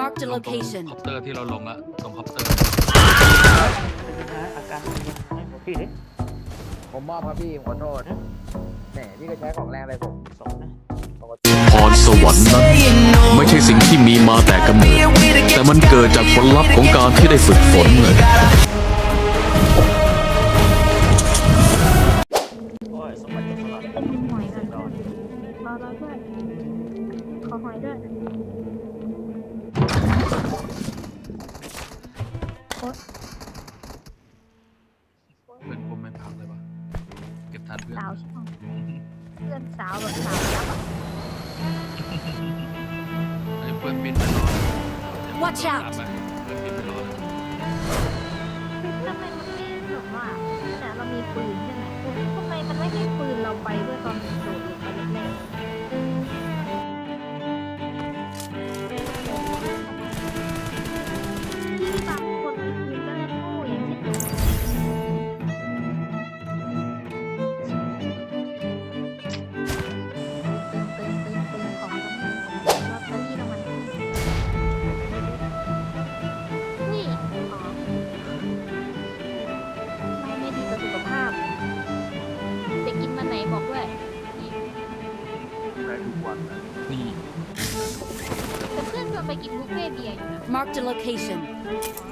Marked a ลงตรง location. คอปเตอร์ที่เราลงละตรงคอปเตอร์อาการเป็นยังไงบอกพี่ดิผมมอบครับพี่ขอโทษแหมพี่ก็ใช้ของแรงไปผม สองนะพรสวรรค์นั้นไม่ใช่สิ่งที่มีมาแต่กำเนิดแต่มันเกิดจากผลลัพธ์ของการที่ได้ฝึกฝนเลย Watch out ทำไมมันไม่แบบว่าแต่เรามีปืนใช่ไหมทำไมมันไม่ให้ปืนเราไปด้วยตอนโดดลงไปแรกๆ Marked a location.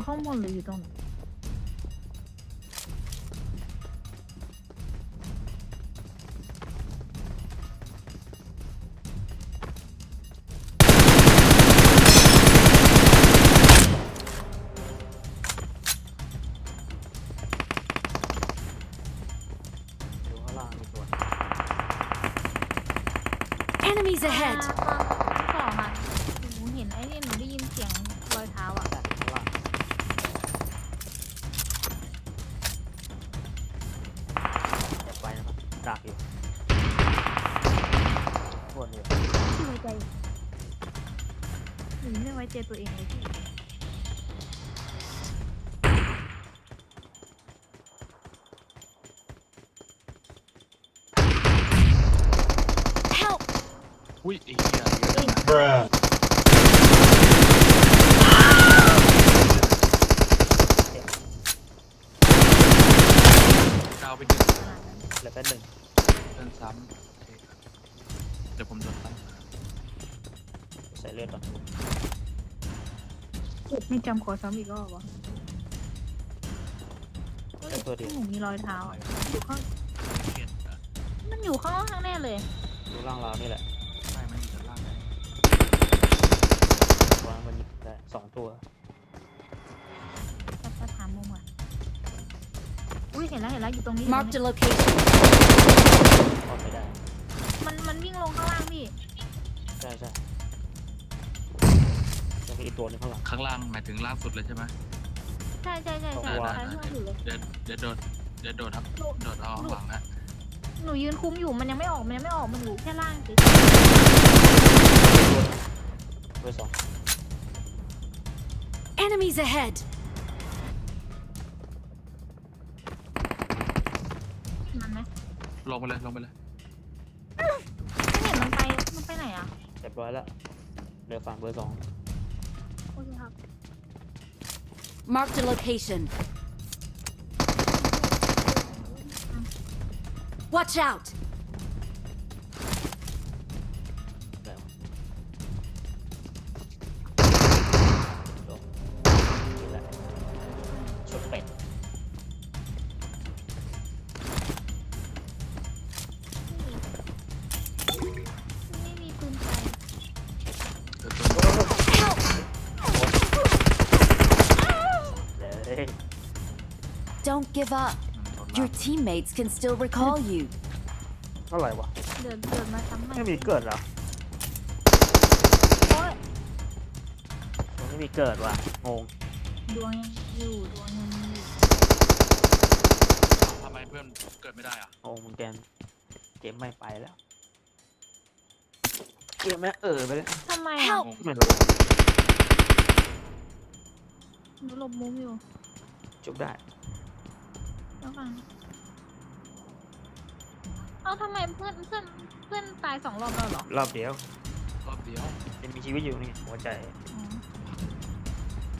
อยู่ข้างบ หนูไม่ไว้ใจตัวเองเลยพี่ Help! อุ้ยไอ้เหี้ยดาวไปหนึ่งขนาดนั้นเหลือแค่หนึ่งเพื่อนซ้ำโอเคครับเดี๋ยวผมโดนตั้งใส่เลือดก่อน ไม่จำขอซ้ำอีกรอบวะแค่ตัวเดียวหนูมีรอยเท้าอะอยู่ข้างเกียดอะมันอยู่ข้างล่างแน่เลยดูล่างเรานี่แหละใช่มันอยู่ด้านล่างนะวางมันยิงได้สองตัวจะจะถามมุมอะอุ้ยเห็นแล้วเห็นแล้วอยู่ตรงนี้ Marked a location. เข้าไม่ได้มันมันวิ่งลงข้างล่างพี่ใช่ใช่จะ มีอีกตัวหนึงข้างหลัง ข้างล่างหมายถึงล่างสุดเลยใช่ไหมใช่ใช่ใช่ใช่ว้าวใช่เพื่อนอยู่เลย เดี๋ยวเดี๋ยวโดดเดี๋ยวโดดครับโดดเอาข้างหลังนะหนูยืนคุ้มอยู่มันยังไม่ออกมันยังไม่ออกมันอยู่แค่ล่างสิเบอร์สอง Enemies ahead. มันไหมลงไปเลยลงไปเลยไม่เห็นมันไปมันไปไหนอะเรียบร้อยแล้วเหลือฝั่งเบอร์สองโอเคครับ Marked a location. Watch out! Don't give up. อืมโดนลาก Your teammates can still recall you. เท่าไหร่วะ เดินเดินมาซ้ำใหม่ไม่มีเกิดเหรอโอ๊ยไม่มีเกิดว่ะงงดวงยังอยู่ดวงยังมีอยู่ทำไมเพื่อนเกิดไม่ได้อะงงเหมือนกันเกมไม่ไปแล้วเกมแม่งเออไปแล้วทำไมอะ Help! ไม่รู้หนูหลบมุมอยู่จุบได้ แล้วกันเอ้าทำไมเพื่อนเพื่อนเพื่อนตายสองรอบแล้วเหรอรอบเดียวรอบเดียวยังมีชีวิตอยู่นี่หัวใจอ๋อ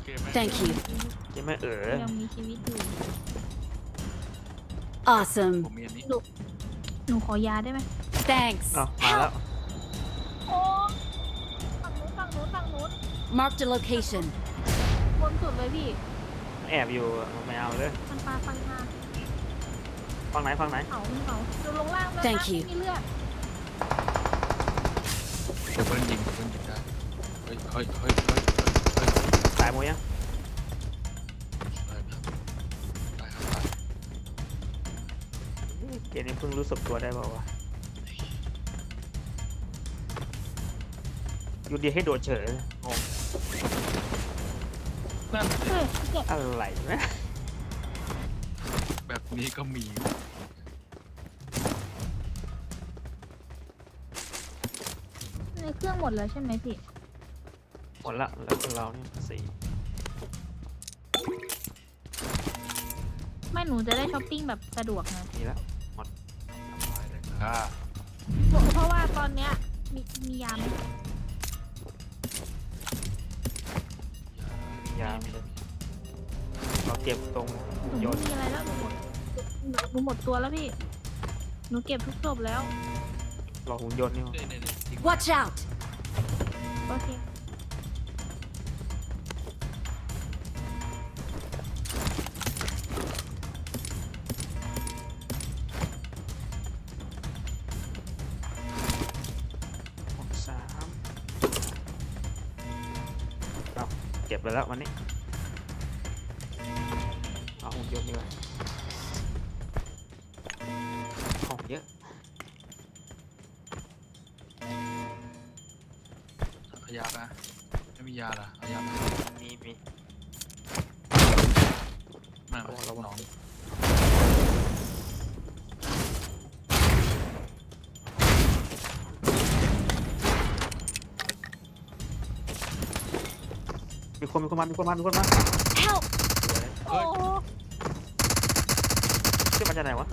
เกมไม่ Thank you. เกมแม่งเออยังมีชีวิตอยู่ Awesome. ผมมีอันนี้หนูขอยาได้ไหม Thanks. เอ้ามาแล้ว โอ้ฝั่งนู้นฝั่งนู้นฝั่งนู้น Marked a location. บนสุดเลยพี่ แอบอยู่ไม่เอาเลยมันปลาไฟมา ฟังไหนฟังไหนเขาเขาดูลงล่างแล้วนะ Thank you ไม่มีเลือดเดี๋ยวเพื่อนยิงเดี๋ยวเพื่อนยิงได้เฮ้ยเฮ้ยเฮ้ยเฮ้ยเฮ้ยเฮ้ยตายหมดยังได้ครับได้ครับได้เกมนี้เพิ่งรู้สึกตัวได้เปล่าวะอยู่ดีให้โดดเฉยงงนั่นสิเฮ้ยเก็บอะไรนะแบบ นี้ก็มี ในเครื่องหมดแล้วใช่ไหมพี่ หมดละแล้วคนเราเนี่ยสี่ไม่หนูจะได้ช้อปปิ้งแบบสะดวกไงมีแล้วสบายเลยอ่าเพราะเพราะว่าตอนเนี้ยมีมียาไหมมียามีเราเก็บตรงหนูโยไม่นมีอะไรแล้วหนูหมด หนูหนูหมดตัวแล้วพี่ หนูเก็บทุกศพแล้วรอหุ่นยนต์นี่มั้งเนี่ยเนี่ยเนี่ยทิ้ง Watch out! โอเค หกสามเอาเก็บไปแล้ววันนี้ เอาหุ่นยนต์ดีกว่า ของเยอะขยะนะไม่มียาละเอายามามีมีไม่ระวังระวังน้องมีคนมีคนมามีคนมามีคนมา Help! โอ้ขึ้นมาจากไหนวะ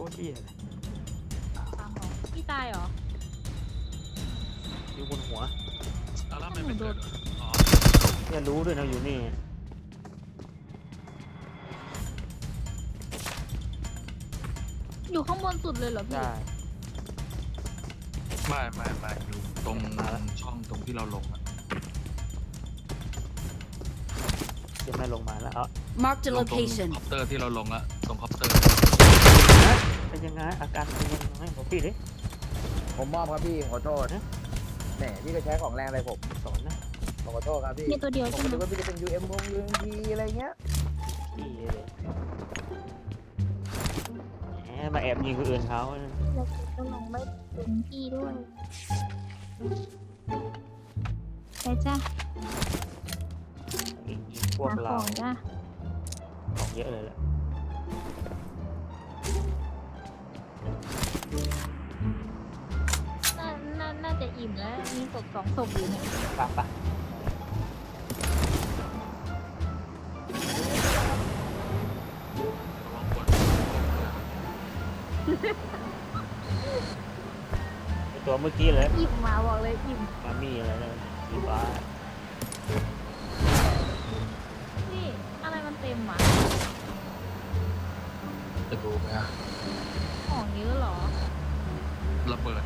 โคตรเหี้ยเลยตามหมอพี่ตายเหรอ อยู่บนหัวเอาแล้วไม่เป็นเกิดเหรออ๋อเนี่ยรู้ด้วยนะอยู่นี่ อยู่ข้างบนสุดเลยเหรอพี่ ได้ ไม่ไม่ไม่อยู่ตรงมาแล้วช่องตรงที่เราลงอะเดี๋ยวแม่ลงมาแล้วเอา Marked a ลงตรง location. คอปเตอร์ที่เราลงละตรงคอป เตอร์เป็นยังไงอาการเป็นยังไงบอกพี่ดิผมมอบครับพี่ขอโทษนะแหมพี่ก็ใช้ของแรงอะไรผมสอนนะผมขอโทษครับพี่มีตัวเดียวผมใช่ไหมคิดว่าพี่จะเป็น UM วง UMP อะไรเงี้ยพี่เลยแหมมาแอบยิงคนอื่นเขาเราจะลงไม่เป็นพี่ด้วยไปจ้ะยิงพวกหาขเราองจ้ะของเยอะเลยแหละ อิ่มแล้วมีศพสองศพอยู่เนี่ยปะปะไอ้ตัวเมื่อกี้เลยอิ่มมาบอกเลยอิ่มมามีอะไรนะสีฟ้านี่อะไรมันเต็มอะจะดูไหมอะของเยอะเหรอ ระเบิด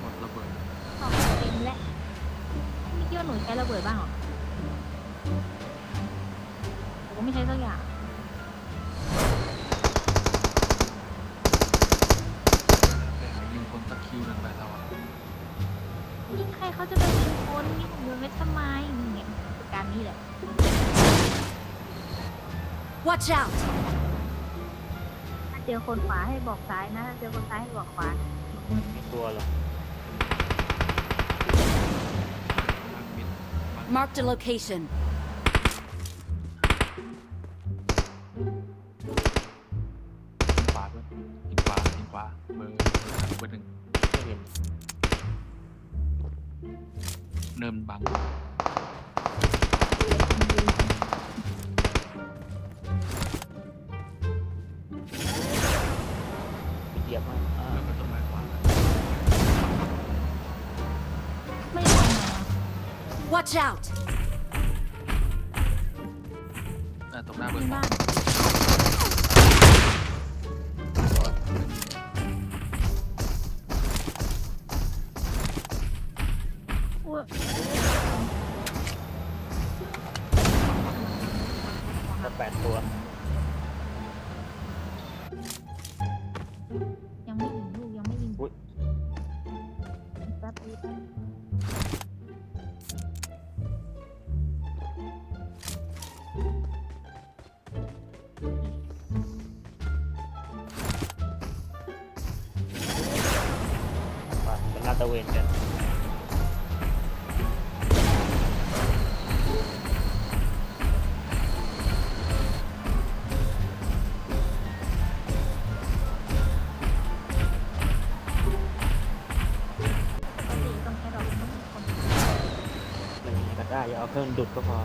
หมดระเบิดของเต็มแล้วไม่คิดว่าหนูใช้ระเบิดบ้างเหรอผมก็ไม่ใช้สักอย่างแต่ยิงคนตะคิวหนึ่งไปแล้วอะยิงใครเขาจะไปยิงคนยิงผมเลยไม่ทำไมนี่ไงการนี้แหละ Watch out! ถ้าเจอคนขวาให้บอกซ้ายนะถ้าเจอคนซ้ายให้บอกขวามีตัวเหรอทางมิด Marked a location. ขวาเพื่อนกินขวากินขวาเบอร์เบอร์หนึ่งไม่เห็นเนินบัง Watch out! อ่าตรงหน้าเบอในร์สอง เป็นลาดตระเวนกันปกติตรงแค่ดอกต้องมีคนอะไรอย่างเงี้ยก็ได้อย่าเอาเครื่องดุดก็พอ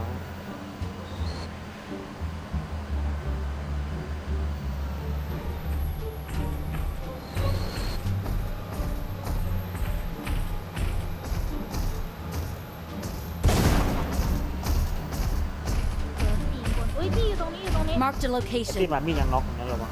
อุ้ยพี่อยู่ตรงนี้อยู่ตรงนี้ Marked a ที่ location. มามียังน็อกอย่างนั้นระวัง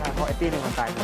เหรอเพราะไอ้ตี้หนึ่งมันตายไป